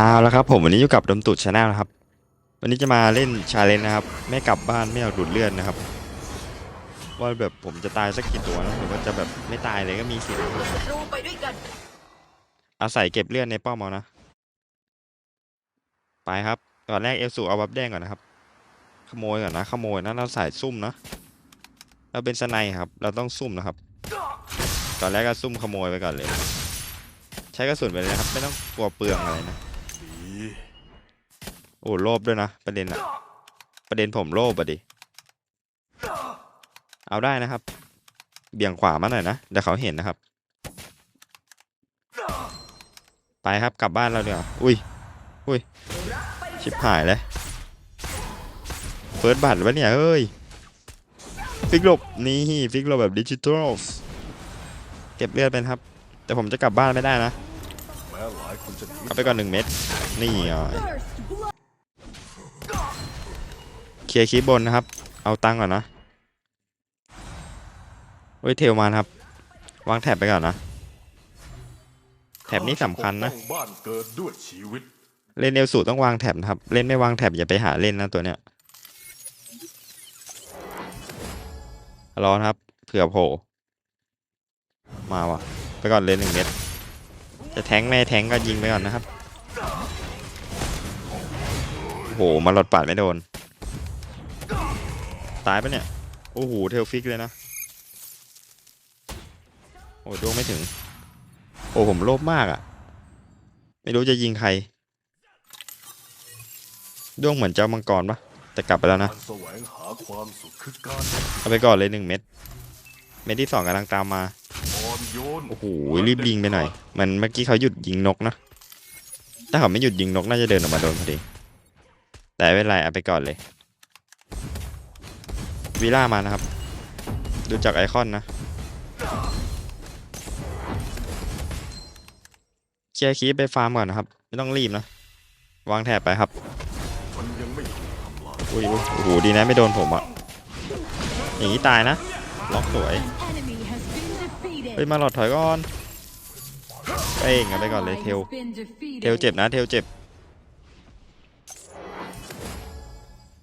เอาแล้วครับผมวันนี้อยู่กับดมตุดชาแนลนะครับ วันนี้จะมาเล่นชาเลนจ์นะครับ ไม่กลับบ้านไม่เอาดูดเลือดนะครับ ว่าแบบผมจะตายสักกี่ตัวนะหรือว่าจะแบบไม่ตายเลยก็มีสิทธิ์ศัตรูไปด้วยกันอาศัยเก็บเลือดในป้อมเอานะ ไปครับก่อนแรกเอลสูเอาบับแดงก่อนนะครับ ขโมยก่อนนะ ขโมยนะเราใส่ซุ่มนะ เราเป็นสไนครับ เราต้องซุ่มนะครับตอนแรกก็ซุ่มขโมยไปก่อนเลย ใช้กระสุนไปเลยนะครับ ไม่ต้องกลัวเปลืองอะไรนะ โอ้โลภด้วยนะ ประเด็นอะประเด็นผมโลภอะดิ เอาได้นะครับ เบี่ยงขวามาหน่อยนะเดี๋ยวเขาเห็นนะครับ ไปครับกลับบ้านเราเดี๋ยวอุ้ยอุ้ยชิบหายเลยเฟิร์สบัตรวะเนี่ยเอ้ยฟิกหลบนี่ฟิกหลบแบบดิจิทัลเก็บเลือดเป็นครับ แต่ผมจะกลับบ้านไม่ได้นะ เอาไปก่อนหนึ่งเม็ดนี่อะเคลียร์คีย์บนนะครับ เอาตังค์ก่อนนะเว้ยเทลมานะครับ วางแถบไปก่อนนะ แถบนี้สำคัญนะปกป้องบ้านเกิดด้วยชีวิตเล่นเอลสูต้องวางแถบนะครับ เล่นไม่วางแถบอย่าไปหาเล่นนะตัวเนี้ยรอนะครับ เผื่อโผล่มาว่ะ ไปก่อนเลยหนึ่งเม็ด จะแทงแม่แทงก็ยิงไปก่อนนะครับโอ้โหมาหลอดปาดไม่โดน ตายปะเนี่ย โอ้โห เทลฟิกเลยนะ โอ้ดวงไม่ถึง โอ้ผมโลภมากอะ่ะ ไม่รู้จะยิงใครดวงเหมือนเจ้ามังกรปะแต่กลับไปแล้วนะ เอาไปก่อนเลยหนึ่งเม็ด เม็ดที่สองกำลังตามมาอ่อนโยนโอ้โหรีบยิงไปหน่อย มันเมื่อกี้เขาหยุดยิงนกนะ ถ้าเขาไม่หยุดยิงนกน่าจะเดินออกมาโดนพอดี แต่ไม่เป็นไรเอาไปก่อนเลยวีล่ามานะครับ ดูจากไอคอนนะเคลียร์คีปไปฟาร์มก่อนนะครับ ไม่ต้องรีบนะ วางแถบไปครับมันยังไม่ถูกทำลายอุ้ยอุ้ยโอ้โหดีนะไม่โดนผมอะอย่างนี้ตายนะ ล็อกสวย enemy has been defeated. เฮ้ยมาหลอดถอยก่อนเอ้งเอาไปก่อนเลยเทล Has been defeated. เทลเจ็บนะเทลเจ็บ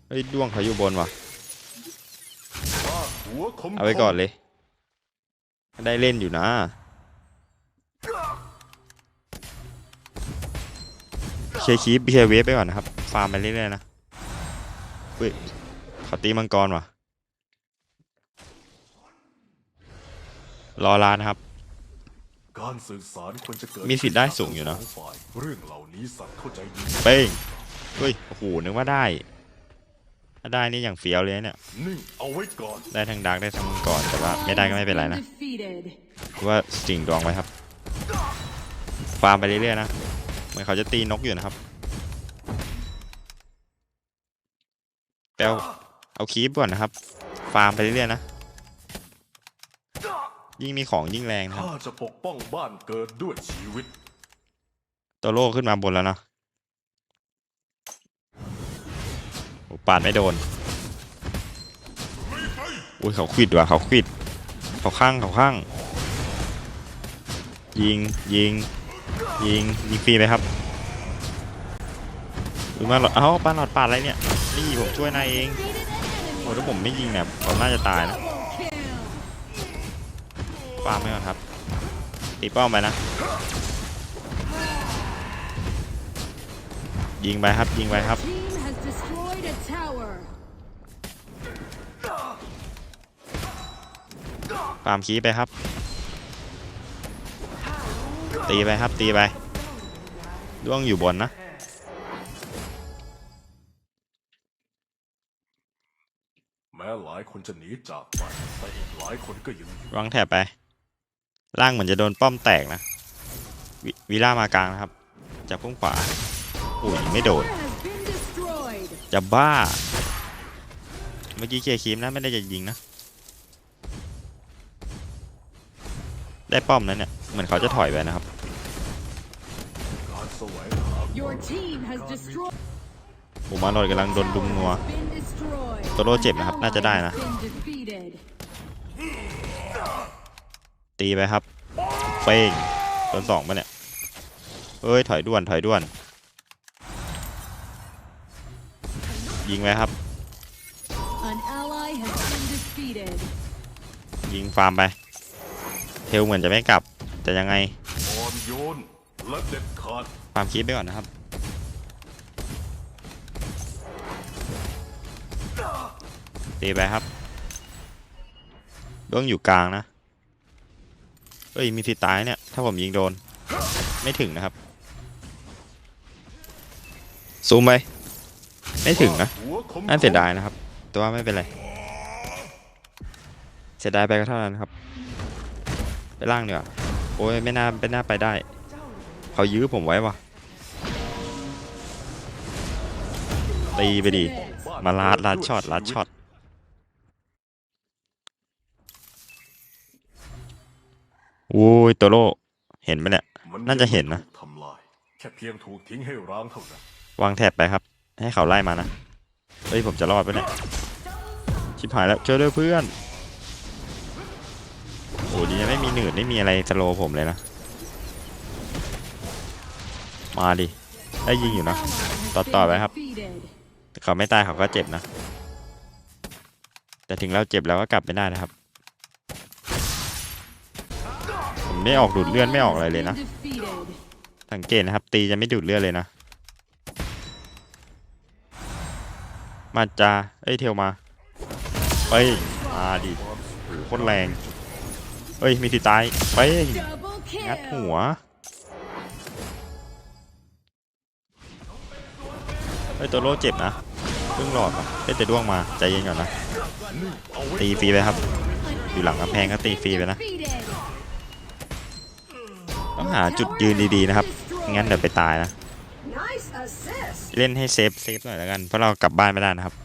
เฮ้ยด้วงเขาอยู่บนว่ะฟาดหัวคมเอาไปก่อนเลย ได้เล่นอยู่นะเคลียร์คีปเคลียร์เวฟไปก่อนนะครับ ฟาร์มไปเรื่อยๆนะเฮ้ยเขาตีมังกรว่ะ รอลานะครับ การสื่อสารควรจะเกิดมีสิทธิ์ได้สูงอยู่นะสฝ่ายเรื่องเหล่านี้สัตว์เข้าใจดีเป้งเฮ้ยโอ้โหนึกว่าได้ ถ้าได้นี่อย่างเฟี้ยวเลยนะเนี่ย นิ่งเอาไว้ก่อนได้ทั้งดักได้ทั้งมังกรแต่ว่าไม่ได้ก็ไม่เป็นไรนะ Defeated. คือว่าสิ่งดวงไว้ครับฟาร์มไปเรื่อยๆนะเหมือนเขาจะตีนกอยู่นะครับแปลวเอาคีบก่อนนะครับ ฟาร์มไปเรื่อยๆนะ ยิ่งมีของยิ่งแรงนะครับข้าจะปกป้องบ้านเกิดด้วยชีวิต ตัวโลขึ้นมาบนแล้วเนาะโอ้ปาดไม่โดนอุ้ยเขาควิดว่ะเขาควิด เขาข้างเขาข้าง ยิงยิงยิงยิงฟรีไหมครับอุ้ยมาหลอดเอ้าปาหลอดปาดอะไรเนี่ยนี่ผมช่วยนายเองโอ้ถ้าผมไม่ยิงเนี่ยผมน่าจะตายนะ Kill. ฟาร์มไปก่อนครับตีป้อมไปนะ ยิงไปครับยิงไปครับ Team has destroyed a tower. ฟาร์มคีย์ไปครับ ตีไปครับตีไปด้วงอยู่บนนะแม้หลายคนจะหนีจากไปแต่อีกหลายคนก็ยังอยู่วางแถบไป ล่างเหมือนจะโดนป้อมแตกนะววิล่ามากลางนะครับ จะพุ่งขวาอุ้ยไม่โดน Tower has been destroyed. จะบ้า เมื่อกี้เคลียร์คีมนะไม่ได้จะยิงนะ ได้ป้อมนั้นเนี่ย เหมือนเขาจะถอยไปนะครับการแสวงหา Your team has destroyed. ผมมาลอยกำลังโดนดุมนัว Been destroyed. โตโร่เจ็บนะครับ น่าจะได้นะ ตีไปครับ เป้งโดนสองปะเนี่ยเอ้ย ถอยด่วน ถอยด่วน ยิงไปครับ ยิงฟาร์มไป เทลเหมือนจะไม่กลับ แต่ยังไงอ่าฟาร์มคิดไปก่อนนะครับ ตีไปครับเรื่องอยู่กลางนะ เอ้ยมีสิตายเนี่ย ถ้าผมยิงโดน ไม่ถึงนะครับ ซูมไปไม่ถึงนะหัวคมน่าเสียดายนะครับ แต่ว่าไม่เป็นไร เสียดายไปก็เท่านั้นครับ ไปล่างเนีกว่ยโอ้ยไม่น่าไม่น่าไปได้ เขายื้อผมไว้วะตีไปดิมาลาดลาดช็อตลาดช็อต อ้ยโตโร่เห็นไหมเนี่ยมัน่าจะเห็นนะถูกทำลายแค่เพียงถูกทิ้งให้ร้างเท่านั้นวางแถบไปครับ ให้เขาไล่มานะเฮ้ยผมจะรอดปะเนี่ยชิบหายแล้วช่วยด้วยเพื่อนโอ้ดีนะไม่มีหนืดไม่มีอะไรสโลว์ผมเลยนะ มาดิได้ยิงอยู่นะต่อต่อไปครับ Defeated. แต่เขาไม่ตายเขาก็เจ็บนะ แต่ถึงเราเจ็บแล้วก็กลับไม่ได้นะครับ ไม่ออกดูดเลือดไม่ออกอะไรเลยนะ สังเกตนะครับ ตีจะไม่ดูดเลือดเลยนะ มาจาเอ้ยเทลมาเอ้ยมาดิโคตรแรงเอ้ยมีสิตายไปงัดหัวเฮ้ยตัวโลเจ็บนะเพิ่งหลอดอะเฮ้ยแต่ด้วงมาใจเย็นก่อนนะตีฟรีไปครับ อยู่หลังกำแพงก็ตีฟรีไปนะ ต้องหาจุดยืนดีๆนะครับ งั้นเดี๋ยวไปตายนะ เล่นให้เซฟเซฟหน่อยแล้วกัน เพราะเรากลับบ้านไม่ได้นะครับ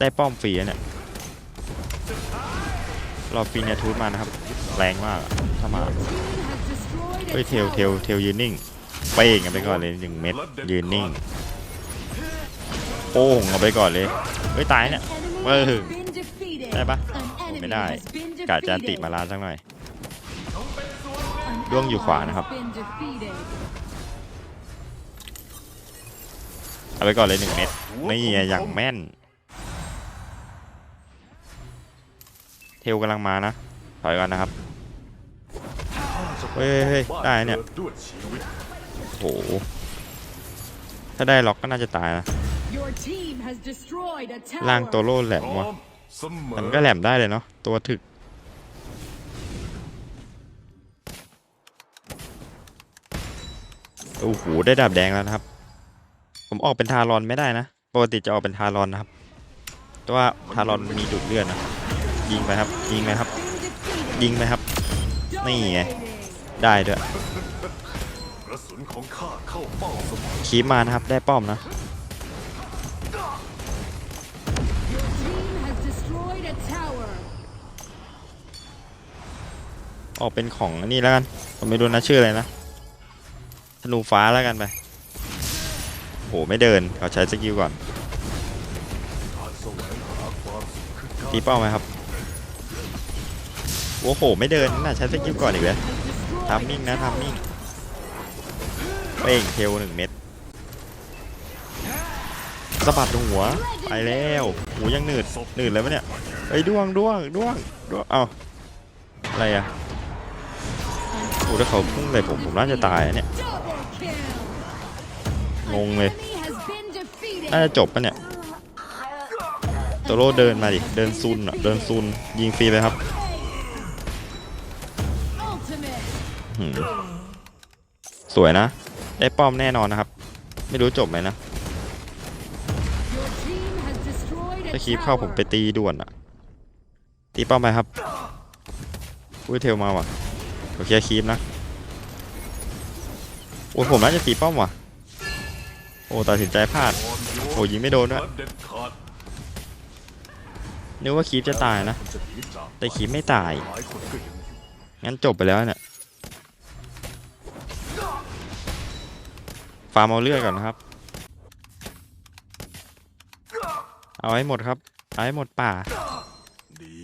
ได้ป้อมฟรีเนี่ยรอฟรีเนทูธมานะครับ แรงมากถ้ามา เฮ้ยเทลเทลเทลยืนนิ่งเป้งกันไปก่อนเลยหนึ่งเม็ดยืนนิ่งโป้งเอาไปก่อนเลย เฮ้ยตายเนี่ย Enemy Vâng. has been defeated. ได้ปะไม่ได้ กาจานติมาลาสักหน่อย ด้วงอยู่ขวานะครับ เอาไปก่อนเลยหนึ่งเม็ดนี่ไงอย่างแม่น เทลกำลังมานะ ถอยก่อนนะครับ เฮ้ยเฮ้ยได้เนี่ยโอ้โหถ้าได้ล็อกก็น่าจะตายนะลางตัวโล่แหลมพร้วะอมเสมอมันก็แหลมได้เลยเนาะ ตัวถึก โอ้โหได้ดาบแดงแล้วนะครับ ผมออกเป็นทารอนไม่ได้นะปกติจะออกเป็นทารอนนะครับ แต่ว่าทารอนมีดูดเลือดนะยิงไปครับ ยิงไปครับ ยิงไปครับนี่ไงได้ด้วยขีมานะครับได้ป้อมนะออกเป็นของนี่แล้วกันผมไม่รู้นะชื่ออะไรนะ นูฟ้าแล้วกันไปโหไม่เดินเขาใช้สกิลก่อนตีเป้าไหมครับโอ้โหไม่เดินน่าใช้สกิลก่อนอีกเลย Has destroyed ทัมมิ่งนะทัมมิ่งเป้งเทลหนึ่งเม็ดสะบัดหัวไปแล้วหูยังหนืดหนืดเลยปะเนี่ยเฮ้ยด้วงด้วงด้วงด้วงเอ้าอะไรอะโอ้ถ้าเขาพุ่งเลยผมผมน่าจะตายอะเนี่ย งงเลย Enemy has been defeated. น่าจะจบปะเนี่ยโตโร่เดินมาดิ เดินซุนอะ เดินซุน ยิงฟรีไปครับ Ultimate. หืมสวยนะ ได้ป้อมแน่นอนนะครับ ไม่รู้จบไหมนะ Your team has destroyed a ถ้าคีบเข้าผมไป tower. ตีด่วนอะตีป้อมไปครับอุ้ยเทลมาว่ะโอเคลียร์คีบนะโอ้ยผมน่าจะตีป้อมว่ะ โอ้ตัดสินใจพลาด โอ้ยิงไม่โดนด้วยและเด็ดขาดนึกว่าคีบจะตายนะ แต่คีบไม่ตาย งั้นจบไปแล้วเนี่ยฟาร์มเอาเลือดก่อนนะครับ เอาให้หมดครับ เอาให้หมดป่าดี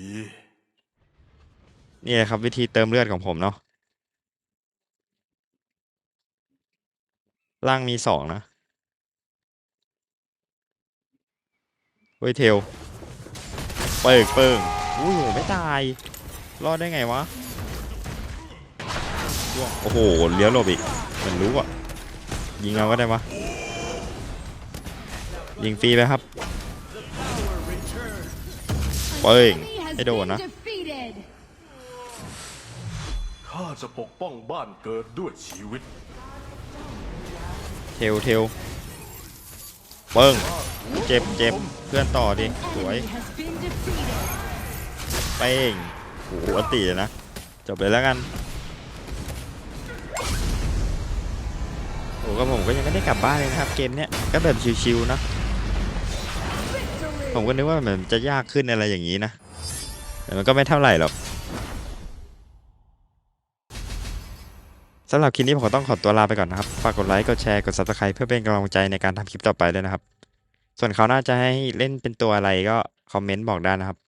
นี่แหละครับวิธีเติมเลือดของผมเนาะ ล่างมีสองนะ เฮ้ยเทลเปิงเปิงอุ้ยโหไม่ตาย รอดได้ไงวะล่วงโอ้โหเลี้ยวหลบอีกเหมันรู้อะ ยิงเอาก็ได้วะยิงฟรีไปครับ An Bang. enemy has Cái đồ been nó. defeated. ข้าจะปกป้องบ้านเกิดด้วยชีวิต เทลเทล เปิ้งเจ็บเจ็บเพื่อนต่อดิสวยเป้งโอ้โหอันตีเลยนะ จบเลยแล้วกันโอ้ก็ผมก็ยังไม่ได้กลับบ้านเลยนะครับ เกมเนี้ยก็แบบชิวๆนะผมก็นึกว่ามันจะยากขึ้นอะไรอย่างนี้นะแต่มันก็ไม่เท่าไหร่หรอก สำหรับคลิปนี้ผมก็ต้องขอตัวลาไปก่อนนะครับ ฝากกดไลค์ กดแชร์ กด subscribe เพื่อเป็นกำลังใจในการทำคลิปต่อไปด้วยนะครับ ส่วนเขาน่าจะให้เล่นเป็นตัวอะไรก็คอมเมนต์บอกได้นะครับ